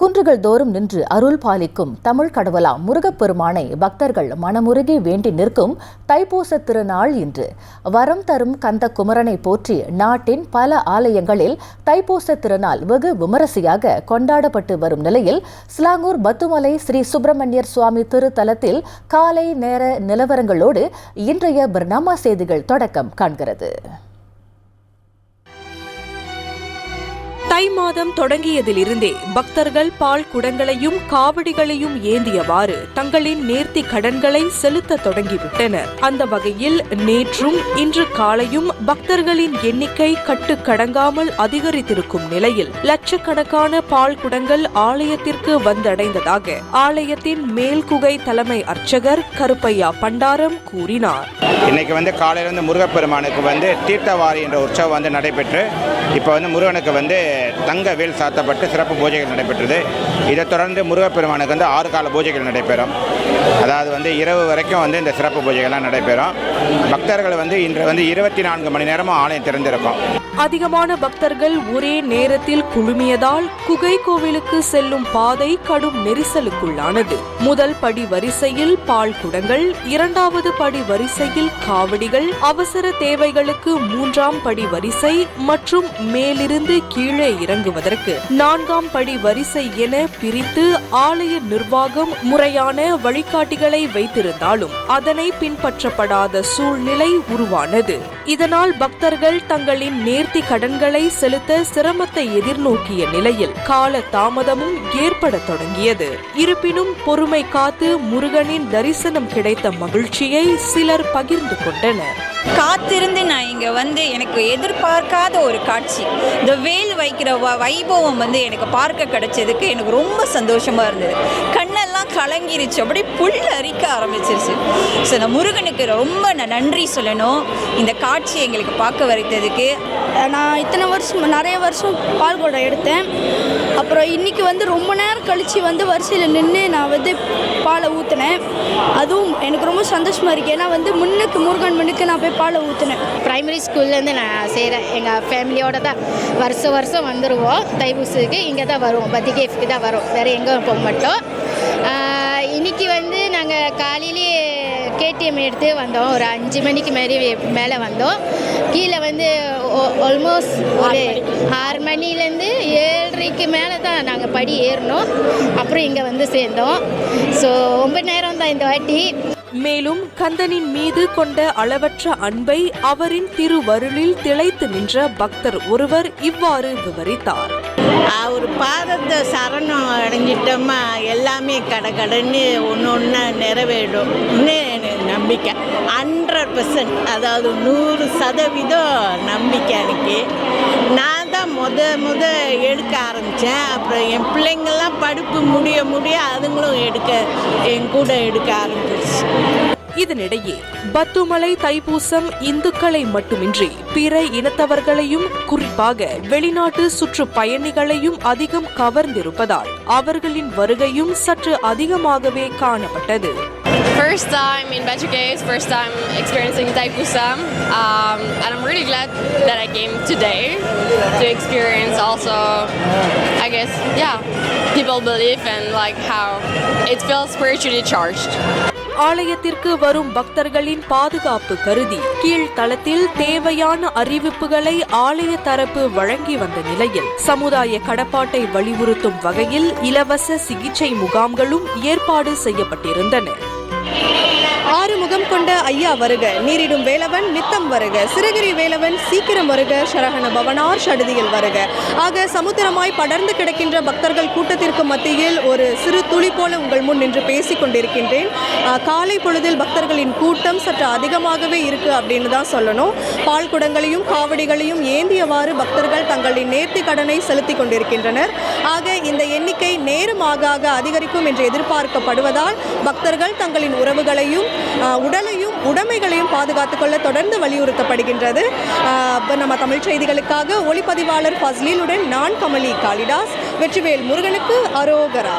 குன்றுகள் தோறும் நின்று அருள் பாலிக்கும் தமிழ் கடவுளாம் முருகப்பெருமானை பக்தர்கள் மனமுருகி வேண்டி நிற்கும் தைப்பூச திருநாள் இன்று. வரம் தரும் கந்த குமரனை போற்றி நாட்டின் பல ஆலயங்களில் தைப்பூச திருநாள் வெகு விமரிசையாக கொண்டாடப்பட்டு வரும் நிலையில் ஸ்லாங்கூர் பத்துமலை ஸ்ரீ சுப்பிரமணியர் சுவாமி திருத்தலத்தில் காலை நேர நிலவரங்களோடு இன்றைய பர்னாமா செய்திகள் தொடக்கம் காண்கிறது. தை மாதம் தொடங்கியதிலிருந்தே பக்தர்கள் பால் குடங்களையும் காவடிகளையும் ஏந்தியவாறு தங்களின் நேர்த்தி கடன்களை செலுத்த தொடங்கிவிட்டனர். அந்த வகையில் நேற்றும் இன்று காலையும் பக்தர்களின் எண்ணிக்கை கட்டுக்கடங்காமல் அதிகரித்திருக்கும் நிலையில் லட்சக்கணக்கான பால் குடங்கள் ஆலயத்திற்கு வந்தடைந்ததாக ஆலயத்தின் மேல்குகை தலைமை அர்ச்சகர் கருப்பையா பண்டாரம் கூறினார். இன்னைக்கு வந்து காலையிலேருந்து முருகப்பெருமானுக்கு வந்து தீர்த்தவாரி என்ற உற்சவம் வந்து நடைபெற்று இப்போ வந்து முருகனுக்கு வந்து தங்க வேல் சாத்தப்பட்டு சிறப்பு பூஜைகள் நடைபெற்றது. இதைத் தொடர்ந்து முருகப்பெருமானுக்கு வந்து ஆறு கால பூஜைகள் நடைபெறும். அதாவது வந்து இரவு வரைக்கும் வந்து இந்த சிறப்பு பூஜைகள்லாம் நடைபெறும். பக்தர்கள் வந்து இன்று வந்து இருபத்தி நான்கு மணி நேரமும் ஆலயம் திறந்திருக்கும். அதிகமான பக்தர்கள் ஒரே நேரத்தில் குழுமியதால் குகை கோவிலுக்கு செல்லும் பாதை கடும் நெரிசலுக்குள்ளானது. முதல் படி வரிசையில் பால் குடங்கள் இரண்டாவது படி வரிசையில் காவடிகள் அவசர தேவைகளுக்கு மூன்றாம் படி வரிசை மற்றும் மேலிருந்து கீழே இறங்குவதற்கு. நான்காம் படி வரிசை என பிரித்து ஆலய நிர்வாகம் முறையான வழிகாட்டிகளை வைத்திருந்தாலும் அதனை பின்பற்றப்படாத சூழ்நிலை உருவானது. இதனால் பக்தர்கள் தங்களின் நேர்த்தி கடன்களை செலுத்த சிரமத்தை எதிர்நோக்கிய நிலையில் கால தாமதமும் ஏற்படத் தொடங்கியது. இருப்பினும் பொறுமை காத்து முருகனின் தரிசனம் கிடைத்த மகிழ்ச்சியை சிலர் பகிர்ந்து கொண்டனர். காத்திருந்து நான் இங்கே வந்து எனக்கு எதிர்பார்க்காத ஒரு காட்சி. இந்த வேல் வைக்கிற வ வைபவம் வந்து எனக்கு பார்க்க கிடைச்சதுக்கு எனக்கு ரொம்ப சந்தோஷமாக இருந்தது. கண்ணெல்லாம் கலங்கிருச்சு. அப்படியே புல் அரிக்க ஆரம்பிச்சிருச்சு. ஸோ இந்த முருகனுக்கு ரொம்ப நான் நன்றி சொல்லணும். இந்த காட்சி எங்களுக்கு பார்க்க வைத்ததுக்கு நான் இத்தனை வருஷம் நிறைய வருஷம் பால் குடம் எடுத்தேன். அப்புறம் இன்னைக்கு வந்து ரொம்ப நேரம் கழித்து வந்து வரிசையில் நின்று நான் வந்து பாலை ஊற்றினேன் அதுவும் எனக்கு ரொம்ப சந்தோஷமாக இருக்குது ஏன்னா வந்து முன்னுக்கு முருகன் முன்னுக்கு நான் போய் பாலை ஊற்றினேன் ப்ரைமரி ஸ்கூல்லேருந்து நான் செய்கிறேன் எங்கள் ஃபேமிலியோட தான் வருஷம் வருஷம் வந்துடுவோம் தைபூசுக்கு இங்கே தான் வருவோம். பத்திகேஃப்க்கு தான் வரும். வேறு எங்கே போக மாட்டோம். இன்னைக்கு வந்து நாங்கள் காலையிலே கேடிஎம் எடுத்து வந்தோம். ஒரு அஞ்சு மணிக்கு மாதிரி மேலே வந்தோம். கீழே வந்து ஆல்மோஸ்ட் ஒரு ஆறு மணிலேருந்து ஏழரைக்கு மேலே தான் நாங்கள் படி ஏறினோம் அப்புறம் இங்கே வந்து சேர்ந்தோம். ஸோ ரொம்ப நேரம் தான் இந்த வாட்டி. மேலும் கந்தனின் மீது கொண்ட அளவற்ற அன்பை அவரின் திருவருளில் திளைத்து நின்ற பக்தர் ஒருவர் இவ்வாறு விவரித்தார். அவர் பாதத்தை சரணம் அடைஞ்சிட்டோமா எல்லாமே கடை கடன்னு ஒன்று ஒன்றா நிறைவேறும். எனக்கு நம்பிக்கை. ஹண்ட்ரட் பர்சன்ட் அதாவது நூறு சதவீதம் நம்பிக்கை எனக்கு. நான் தான் முத முத எடுக்க ஆரம்பித்தேன் அப்புறம் என் பிள்ளைங்கள்லாம் படிப்பு முடிய முடிய அதுங்களும் எடுக்க என் கூட எடுக்க ஆரம்பிச்சிருச்சு. இதனிடையே பத்துமலை தைப்பூசம் இந்துக்களை மட்டுமின்றி பிற இனத்தவர்களையும் குறிப்பாக வெளிநாட்டு சுற்றுப்பயணிகளையும் அதிகம் கவர்ந்திருப்பதால் அவர்களின் வருகையும் சற்று அதிகமாகவே காணப்பட்டது First time in Batu Caves, first time experiencing Taipusam, um, and I'm really glad that I came today to experience also, I guess, yeah, people believe and like how it feels spiritually charged. ஆலயத்திற்கு வரும் பக்தர்களின் பாதுகாப்பு கருதி கீழ்த்தளத்தில் தேவையான அறிவிப்புகளை ஆலய தரப்பு வழங்கி வந்த நிலையில் சமுதாய கடப்பாட்டை வலியுறுத்தும் வகையில் இலவச சிகிச்சை முகாம்களும் ஏற்பாடு செய்யப்பட்டிருந்தன. கொண்ட ஐயா வருக நீரிடும் வேலவன் நித்தம் வருக சிறகிரி வேலவன் சீக்கிரம் வருக சரகண பவனார் சடுதியில் வருக. ஆக சமுத்திரமாய் படர்ந்து கிடக்கின்ற பக்தர்கள் கூட்டத்திற்கு மத்தியில் ஒரு சிறு துளி போல உங்கள் முன் நின்று பேசிக் கொண்டிருக்கின்றேன். காலை பொழுதில் பக்தர்களின் கூட்டம் சற்று அதிகமாகவே இருக்கு அப்படின்னு தான் சொல்லணும். பால் குடங்களையும் காவடிகளையும் ஏந்தியவாறு பக்தர்கள் தங்களின் நேர்த்தி கடனை செலுத்தி கொண்டிருக்கின்றனர். ஆக இந்த எண்ணிக்கை நேரமாக அதிகரிக்கும் என்று எதிர்பார்க்கப்படுவதால் பக்தர்கள் தங்களின் உறவுகளையும் உடல் உடலையும் உடைமைகளையும் பாதுகாத்துக் கொள்ள தொடர்ந்து வலியுறுத்தப்படுகின்றது. நம்ம தமிழ் செய்திகளுக்காக ஒளிப்பதிவாளர் ஃபஸ்லீலுடன் நான் கமலி காளிதாஸ் வெற்றிவேல் முருகனுக்கு அரோகரா.